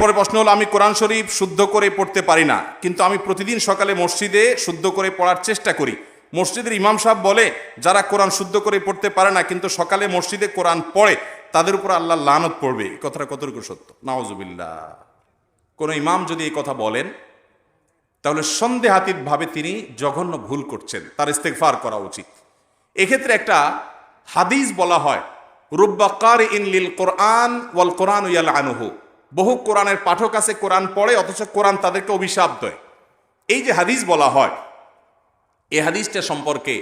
পরে প্রশ্ন হলো, আমি কোরআন শরীফ শুদ্ধ করে পড়তে পারি না, কিন্তু আমি প্রতিদিন সকালে মসজিদে শুদ্ধ করে পড়ার চেষ্টা করি। মসজিদের ইমাম সাহেব বলে, যারা কোরআন শুদ্ধ করে পড়তে পারে না, কিন্তু সকালে মসজিদে কোরআন পড়ে, তাদের উপর আল্লাহ লানত পড়বে। এই কথাটা কতটুকু সত্য? নাওজুবিল্লাহ কোন ইমাম যদি এই কথা বলেন, তাহলে সন্দেহাতীত ভাবে তিনি জঘন্য ভুল করছেন, তার ইস্তেকফার করা উচিত। এক্ষেত্রে একটা হাদিস বলা হয় রুব্বাকার ইন লিল কোরআন ওয়াল কোরআন ইয়াল আনুহু বহু কোরআনের পাঠক আছে, কোরআন পড়ে, অথচ কোরআন তাদেরকে অভিশাপ দেয়। এই যে হাদিস বলা হয়, এই হাদিসটা সম্পর্কে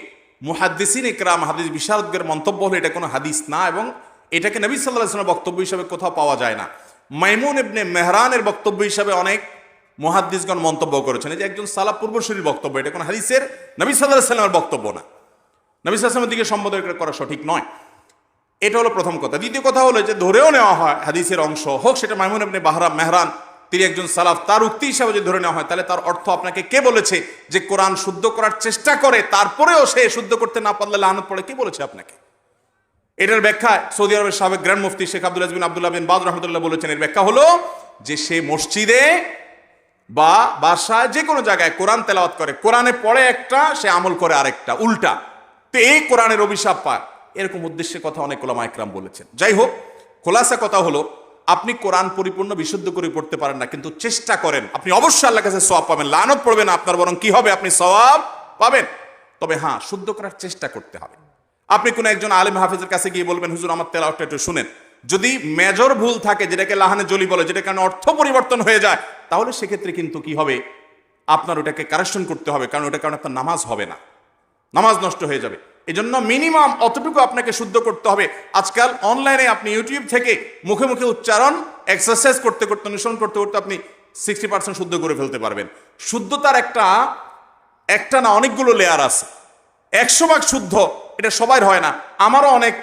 মুহাদ্দিসিন ইকরাম হাদিস বিশারদদের মন্তব্য হলো, এটা কোনো হাদিস না এবং এটাকে নবী সাল্লাহ ইসলামের বক্তব্য হিসাবে কোথাও পাওয়া যায় না। মাইমুন ইবনে মেহরানের বক্তব্য হিসাবে অনেক মুহাদ্দিসগণ মন্তব্য করেছেন। যে একজন সালা পূর্বশরীর বক্তব্য, এটা কোনো হাদিসের নবী সাল্লাহ সাল্লামের বক্তব্য না। নবী সাল্লামের দিকে সম্বোধন করা সঠিক নয়। এটা হলো প্রথম কথা। দ্বিতীয় কথা হলো যে ধরেও নেওয়া হয়, হাদিসের অংশ হোক, সেটা মাইমুন আপনি বাহরাম মেহরান, তিনি একজন সালাফ, তার উক্তি হিসাবে যদি ধরে নেওয়া হয়, তাহলে তার অর্থ আপনাকে কে বলেছে যে কোরআন শুদ্ধ করার চেষ্টা করে, তারপরেও সে শুদ্ধ করতে না পারলে লানত পড়ে, কে বলেছে আপনাকে? এটার ব্যাখ্যা সৌদি আরবের সাবেক গ্র্যান্ড মুফতি Sheikh Abdul bin Abdullah bin Baz রহমতুল্লাহ বলেছেন। এর ব্যাখ্যা হলো যে সে মসজিদে বা বাসায় যে কোনো জায়গায় কোরআন তেলাওয়াত করে। কোরআনে পড়ে একটা, সে আমল করে আরেকটা, উল্টা। তো এই কোরআনের অভিশাপ পায়। এরকম উদ্দেশ্যে কথা অনেক ওলামা একরাম বলেছেন। যাই হোক খোলাসা কথা হলো, আপনি কোরআন পরিপূর্ণ, বিশুদ্ধ করে পড়তে পারেন না, কিন্তু চেষ্টা করেন। আপনি অবশ্যই আল্লাহ কাছে সওয়াব পাবেন, লানত পড়বেন, আপনার বরং কি হবে? আপনি সওয়াব পাবেন। তবে হ্যাঁ শুদ্ধ করার চেষ্টা করতে হবে। আপনি কোন একজন আলেম হাফিজের কাছে গিয়ে বলবেন, হুজুর, আমার তেলাওয়াতটা একটু শুনেন। যদি মেজর ভুল থাকে, যেটাকে লাহানে জলি বলে যেটা কারণে অর্থ পরিবর্তন হয়ে যায়, তাহলে সেক্ষেত্রে কিন্তু কি হবে? আপনার ওটাকে কারেকশন করতে হবে, কারণ ওটা কারণে আপনার নামাজ হবে না। নামাজ নষ্ট হয়ে যাবে। এই জন্য মিনিমাম অতটুকু আপনাকে শুদ্ধ করতে হবে। আজকাল অনলাইনে আপনি ইউটিউব থেকে মুখে মুখে উচ্চারণ এক্সারসাইজ করতে করতে অনুসরণ করতে করতে আপনি সিক্সটি পার্সেন্ট শুদ্ধ করে ফেলতে পারবেন। শুদ্ধতার একটা একটা না অনেকগুলো লেয়ার আছে। একশো ভাগ শুদ্ধ, এটা সবার হয় না। আমারও অনেক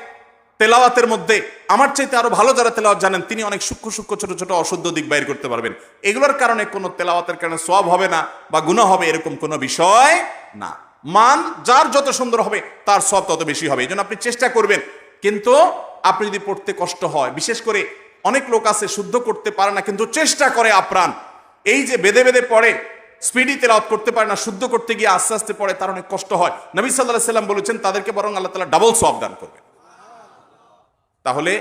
তেলাওয়াতের মধ্যে, আমার চাইতে আরও ভালো যারা তেলাওয়াত জানেন, তিনি অনেক সূক্ষ্ম সূক্ষ্ম ছোট ছোট অশুদ্ধ দিক বাইর করতে পারবেন। এগুলোর কারণে কোনো তেলাওয়াতের কারণে সব হবে না বা গুণা হবে এরকম কোনো বিষয় না। মান যার যত সুন্দর হবে, তার সব তত বেশি হবে। এই জন্য আপনি চেষ্টা করবেন। কিন্তু আপনি যদি পড়তে কষ্ট হয়, বিশেষ করে অনেক লোক আছে শুদ্ধ করতে পারে না, কিন্তু চেষ্টা করে আপ্রাণ। এই যে বেদে বেদে পড়ে স্পিডি তেলাওয়াত করতে পারে না, শুদ্ধ করতে গিয়ে আস্তে আস্তে পড়ে, তার অনেক কষ্ট হয়। নবী সাল্লাহ সাল্লাম বলেছেন, তাদেরকে বরং আল্লাহ তালা ডাবল সব দান করবেন। তাহলে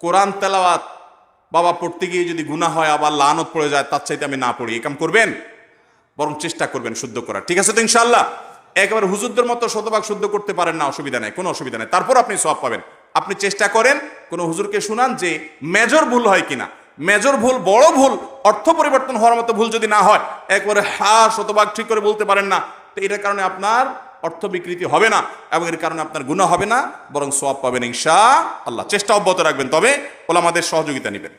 কোরআন তেলাওয়াত, বাবা পড়তে গিয়ে যদি গুণা হয়, আবার লানত পড়ে যায়, তার চাইতে আমি না পড়ি। এ কাম করবেন? বরং চেষ্টা করবেন শুদ্ধ করার। ঠিক আছে তো ইনশাল্লাহ একেবারে হুজুরদের মতো শতভাগ শুদ্ধ করতে পারেন না, অসুবিধা নেই, কোনো অসুবিধা নেই। তারপর আপনি সব পাবেন। আপনি চেষ্টা করেন কোনো হুজুরকে শুনান যে মেজর ভুল হয় কিনা। মেজর ভুল বড় ভুল, অর্থ পরিবর্তন হওয়ার মতো ভুল যদি না হয়, একবারে হা, শতভাগ ঠিক করে বলতে পারেন না, তো এটার কারণে আপনার অর্থ বিকৃতি হবে না এবং এর কারণে আপনার গুণা হবে না, বরং সব পাবেন ইনশা আল্লাহ চেষ্টা অব্যাহত রাখবেন, তবে ওলা আমাদের সহযোগিতা নেবেন।